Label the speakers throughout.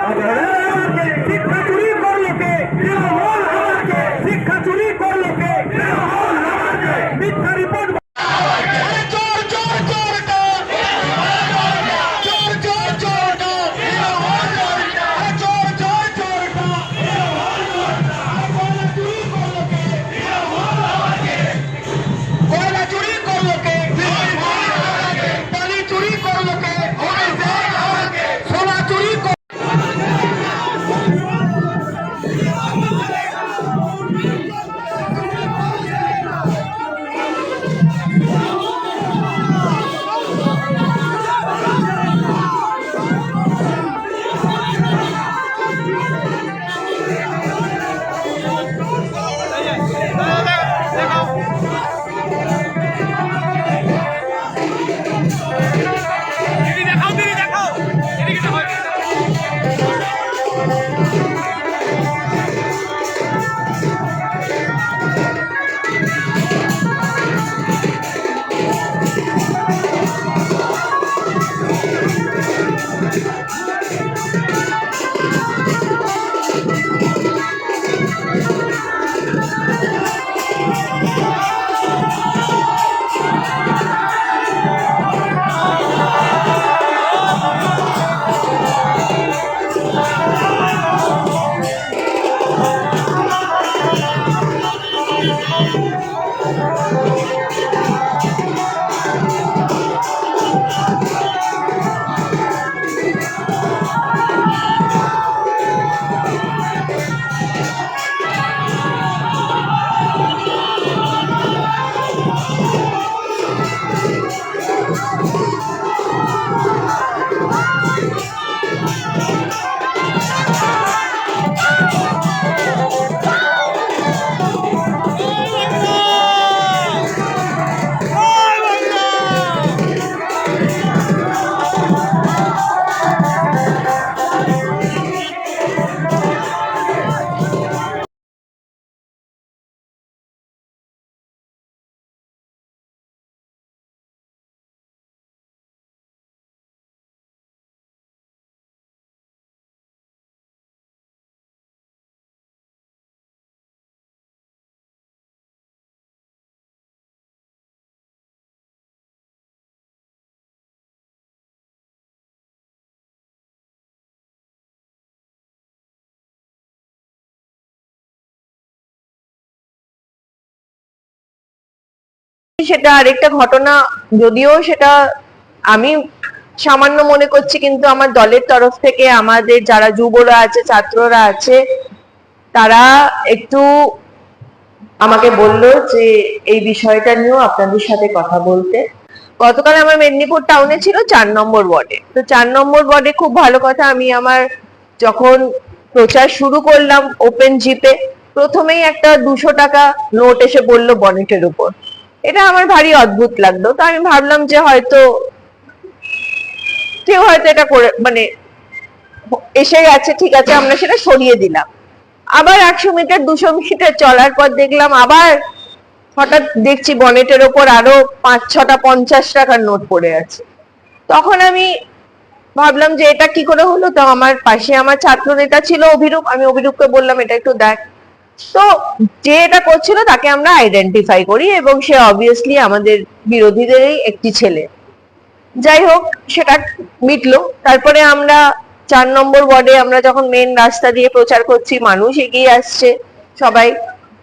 Speaker 1: அதோட
Speaker 2: সেটা আরেকটা ঘটনা, যদিও সেটা আমি সামান্য মনে করছি, কিন্তু আমার দলের তরফ থেকে আমাদের যারা যুবরা আছে, ছাত্ররা আছে, তারা একটু আমাকে বলল যে এই বিষয়টা নিয়েও আপনাদের সাথে কথা বলতে। গতকাল আমার মেদিনীপুর টাউনে ছিল চার নম্বর ওয়ার্ডে। তো চার নম্বর ওয়ার্ডে খুব ভালো কথা, আমি আমার যখন প্রচার শুরু করলাম ওপেন জিপে, প্রথমেই একটা দুশো টাকা নোট এসে পড়ল বনেটের উপর। এটা আমার ভারী অদ্ভুত লাগল। তো আমি ভাবলাম যে হয়তো কেউ হয়তো এটা করে মানে এসে গেছে, ঠিক আছে, আমরা সেটা সরিয়ে দিলাম। আবার একশো মিটার, দুশো মিটার চলার পর দেখলাম আবার হঠাৎ দেখছি বনেটের ওপর আরও পাঁচ, ছটা, পঞ্চাশ টাকার নোট পড়ে আছে। তখন আমি ভাবলাম যে এটা কি করে হলো? তো আমার পাশে আমার ছাত্র নেতা ছিল অভিরূপ। আমি অভিরূপকে বললাম, এটা একটু দেখ। তো যে এটা করছিল তাকে আমরা আইডেন্টিফাই করি এবং সে অবভিয়াসলি আমাদের বিরোধীদেরই একটি ছেলে। যাই হোক, সেটা মিটলো। তারপরে আমরা চার নম্বর ওয়ার্ডে আমরা যখন মেন রাস্তা দিয়ে প্রচার করছি, মানুষ এগিয়ে আসছে সবাই।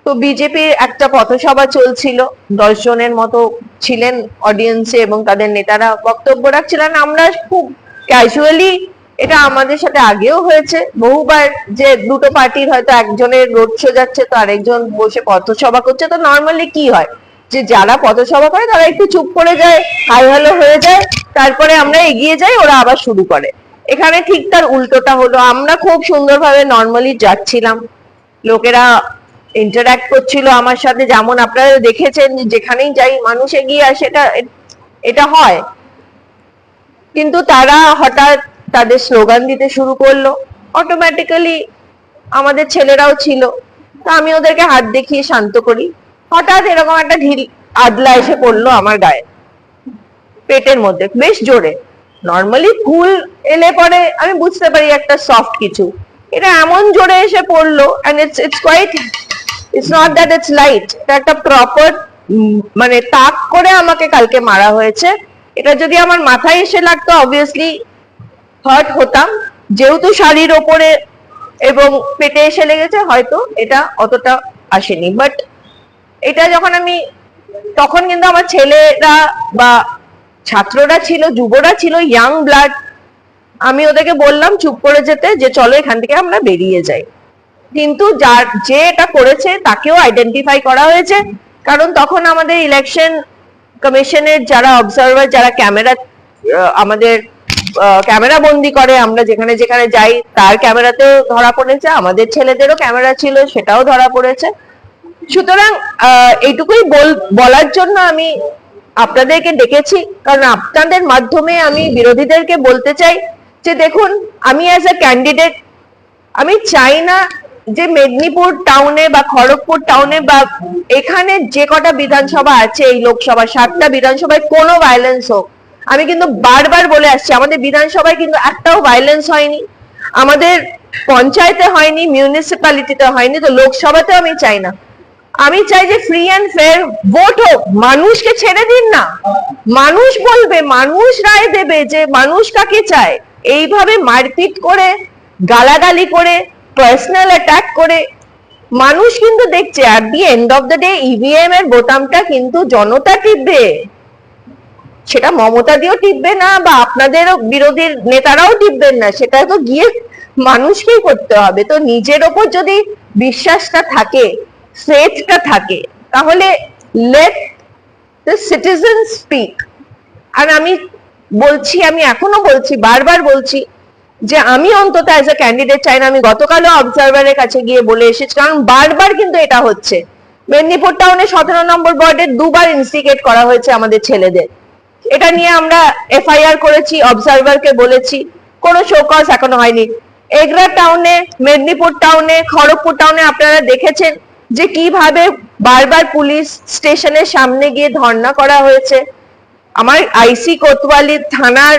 Speaker 2: তো বিজেপির একটা পথসভা চলছিল। দশ জনের মতো ছিলেন অডিয়েন্সে এবং তাদের নেতারা বক্তব্য রাখছিলেন। আমরা খুব ক্যাজুয়ালি এটা আমাদের সাথে আগেও হয়েছে। বহুবার যে দুটো পার্টির হয়তো একজনের রোড শো যাচ্ছে, তো আরেকজন বসে পথসভা করছে। তো নর্মালি কি হয়? যে যারা পথসভা করে, তারা একটু চুপ করে যায়, হাই হ্যালো হয়ে যায়, তারপরে আমরা এগিয়ে যাই, ওরা আবার শুরু করে। এখানে ঠিক তার উল্টোটা হলো। আমরা খুব সুন্দরভাবে নর্মালি যাচ্ছিলাম। লোকেরা ইন্টারঅ্যাক্ট করছিল আমার সাথে। যেমন আপনারা দেখেছেন যেখানেই যাই, মানুষ এগিয়ে আসে, এটা এটা হয়। কিন্তু তারা হঠাৎ তাদের স্লোগান দিতে শুরু করল। অটোমেটিক্যালি আমাদের ছেলেরাও ছিল। তো আমি ওদেরকে হাত দেখিয়ে শান্ত করি। হঠাৎ এরকম একটা ঢিল আদলা এসে পড়ল আমার গায়ে। পেটের মধ্যে, বেশ জোরে। নর্মালি ফুল এলে পরে আমি বুঝতে পারি একটা সফট কিছু। এটা এমন জোরে এসে পড়ল and it's it's quite it's not that it's light এটা একটা প্রপার মানে তাক করে আমাকে কালকে মারা হয়েছে। এটা যদি আমার মাথায় এসে লাগতো অবভিয়াসলি হার্ট হতাম, যেহেতু শাড়ির ওপরে এবং পেটে এসে লেগেছে, হয়তো এটা অতটা আসেনি। বাট এটা যখন আমি, তখন কিন্তু আমার ছেলেরা বা ছাত্ররা ছিল, যুবরা ছিল ইয়াং ব্লাড আমি ওদেরকে বললাম চুপ করে যেতে, যে চলো এখান থেকে আমরা বেরিয়ে যাই। কিন্তু যার, যে এটা করেছে, তাকেও আইডেন্টিফাই করা হয়েছে। কারণ তখন আমাদের ইলেকশন কমিশনের যারা অবজারভার যারা ক্যামেরা আমাদের ক্যামেরা বন্দি করে, আমরা যেখানে যেখানে যাই, তার ক্যামেরাতেও ধরা পড়েছে, আমাদের ছেলেদেরও ক্যামেরা ছিল, সেটাও ধরা পড়েছে। সুতরাং এইটুকুই বল- বলার জন্য আমি আপনাদেরকে ডেকেছি, কারণ আপনাদের মাধ্যমে আমি বিরোধীদেরকে বলতে চাই যে দেখুন, আমি অ্যাজ এ ক্যান্ডিডেট আমি চাই না যে মেদিনীপুর টাউনে বা খড়গপুর টাউনে বা এখানে যে কটা বিধানসভা আছে, এই লোকসভা, সাতটা বিধানসভায় কোনো ভায়োলেন্স হোক। আমি কিন্তু বারবার বলে আসছি, আমাদের বিধানসভায় কিন্তু একটাও ভায়োলেন্স হয়নি। আমাদের পঞ্চায়েতে হয়নি মিউনিসিপ্যালিটিতে হয়নি, তো লোকসভাতেও আমি চাই না। আমি চাই যে ফ্রি অ্যান্ড ফেয়ার ভোট হোক, মানুষকে ছেড়ে দিন না। মানুষ বলবে, মানুষ রায় দেবে যে মানুষ কাকে চায়। এইভাবে মারপিট করে, গালাগালি করে পার্সোনাল অ্যাটাক করে, মানুষ কিন্তু দেখছে at the end of the day EVM এর বোতামটা কিন্তু জনতা টিপবে। সেটা মমতা দিয়েও টিপবে না বা আপনাদেরও বিরোধীর নেতারাও টিপবেন না, সেটা তো গিয়ে মানুষকেই করতে হবে। তো নিজের ওপর যদি বিশ্বাসটা থাকে ফেথটা থাকে, তাহলে লেট দ্য সিটিজেন স্পিক আর আমি বলছি, আমি এখনও বলছি, বারবার বলছি যে আমি অন্তত অ্যাজ এ ক্যান্ডিডেট চাই না। আমি গতকালও অবজারভারের কাছে গিয়ে বলে এসেছি, কারণ বারবার কিন্তু এটা হচ্ছে। মেদিনীপুর টাউনে সতেরো নম্বর ওয়ার্ডে দুবার ইনস্টিগেট করা হয়েছে আমাদের ছেলেদের। এটা নিয়ে আমরা এফআইআর করেছি অবজারভারকে বলেছি। কোনো শোকজ এখনও হয়নি। এগরা টাউনে মেদিনীপুর টাউনে খড়গপুর টাউনে আপনারা দেখেছেন যে কীভাবে বারবার পুলিশ স্টেশনের সামনে গিয়ে ধর্ণা করা হয়েছে। আমার আইসি কোতওয়ালি থানার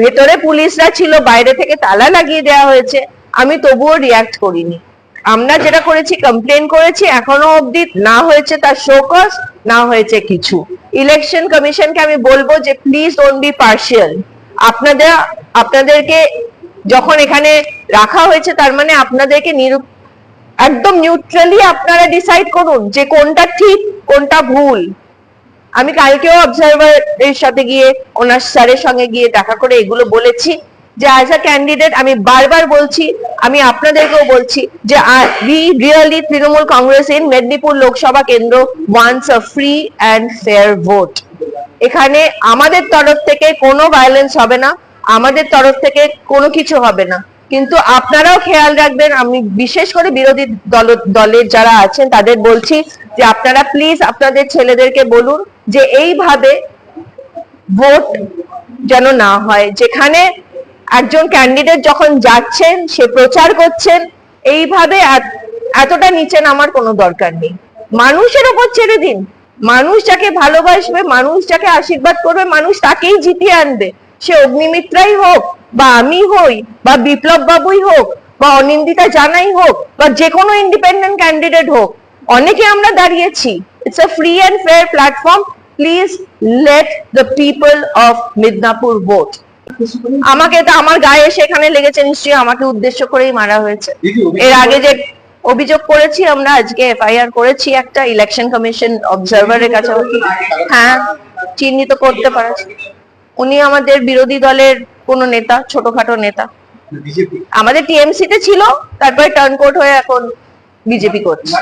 Speaker 2: ভেতরে পুলিশরা ছিল, বাইরে থেকে তালা লাগিয়ে দেওয়া হয়েছে। আমি তবুও রিয়াক্ট করিনি। আমরা যেটা করেছি কমপ্লেন করেছি, এখনও অবধি না হয়েছে তার শোকস না হয়েছে কিছু। ইলেকশন কমিশনকে আমি বলব যে প্লিজ ডোন্ট বি পার্শিয়াল আপনাদের, আপনাদেরকে যখন এখানে রাখা হয়েছে, তার মানে আপনাদেরকে নিরু, একদম নিউট্রালি আপনারা ডিসাইড করুন যে কোনটা ঠিক, কোনটা ভুল। আমি কালকেও অবজারভার এর সাথে গিয়ে ওনার স্যারের সঙ্গে গিয়ে দেখা করে এগুলো বলেছি। যে অ্যাজ আ ক্যান্ডিডেট আমি বারবার বলছি, আমি আপনাদেরকেও বলছি যে we really Trinamool Congress in Medinipur Lok Sabha কেন্দ্র once a free and fair vote এখানে আমাদের তরফ থেকে কোনো ভায়োলেন্স হবে না, আমাদের তরফ থেকে কোনো কিছু হবে না। কিন্তু আপনারাও খেয়াল রাখবেন, আমি বিশেষ করে বিরোধী দল, দলের যারা আছেন, তাদের বলছি যে আপনারা প্লিজ আপনাদের ছেলেদেরকে বলুন যে এইভাবে ভোট যেন না হয়। যেখানে একজন ক্যান্ডিডেট যখন যাচ্ছেন, সে প্রচার করছেন, এইভাবে এতটা নিচে নামার কোনো দরকার নেই। মানুষের ওপর ছেড়ে দিন। মানুষ যাকে ভালোবাসবে, মানুষ যাকে আশীর্বাদ করবে, মানুষ তাকেই জিতিয়ে আনবে। সে অগ্নিমিত্রাই হোক, বা আমি হই, বা বিপ্লব বাবুই হোক, বা অনিন্দিতা জানাই হোক, বা যে কোনো ইন্ডিপেন্ডেন্ট ক্যান্ডিডেট হোক, অনেকে আমরা দাঁড়িয়েছি। It's a free and fair platform please let the people of Midnapore vote আমাকে তো আমার গায়ে সেখানে লেগেছে নিশ্চয়ই আমাকে উদ্দেশ্য করেই মারা হয়েছে। এর আগে যে অভিযোগ করেছি আমরা আজকে এফআইআর করেছি একটা ইলেকশন কমিশন অবজারভারের কাছে। হ্যাঁ চিহ্নিত করতে পারছি। উনি আমাদের বিরোধী দলের কোন নেতা ছোটখাটো নেতা। আমাদের টিএমসি তে ছিল তারপরে টার্ন কোর্ট হয়ে এখন বিজেপি করছে।